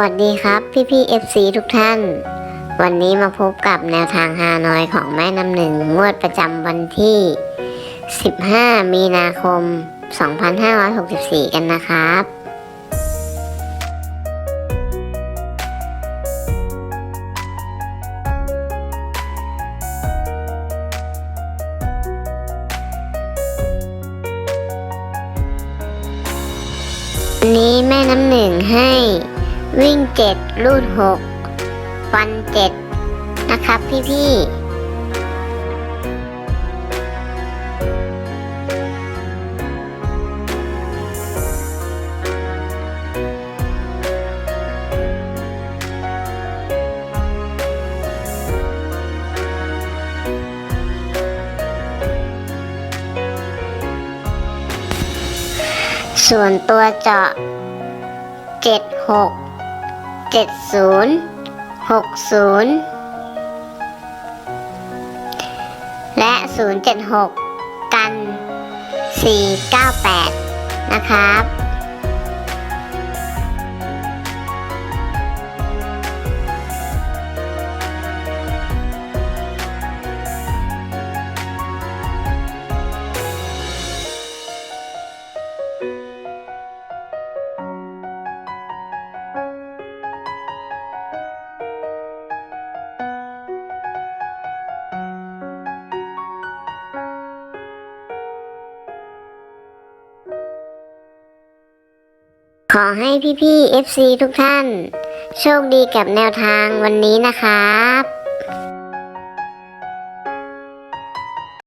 วัสดีครับพี่พี่เอฟซีทุกท่าน วันนี้มาพบกับแนวทางฮานอยของแม่น้ำหนึ่งงวดประจำวันที่ 15 มีนาคม 2564 กันนะครับนนี้แม่น้ำหนึ่งให้ วิ่งเจ็ดลูดหกฟันเจ็ดนะครับพี่พี่ส่วนตัวเจาะเจ็ดหก เจ็ดศูนย์หกศูนย์และศูนย์เจ็ดหกกันสี่เก้าแปดนะครับ ขอให้พี่ๆ FC ทุกท่าน โชคดีกับแนวทางวันนี้นะครับ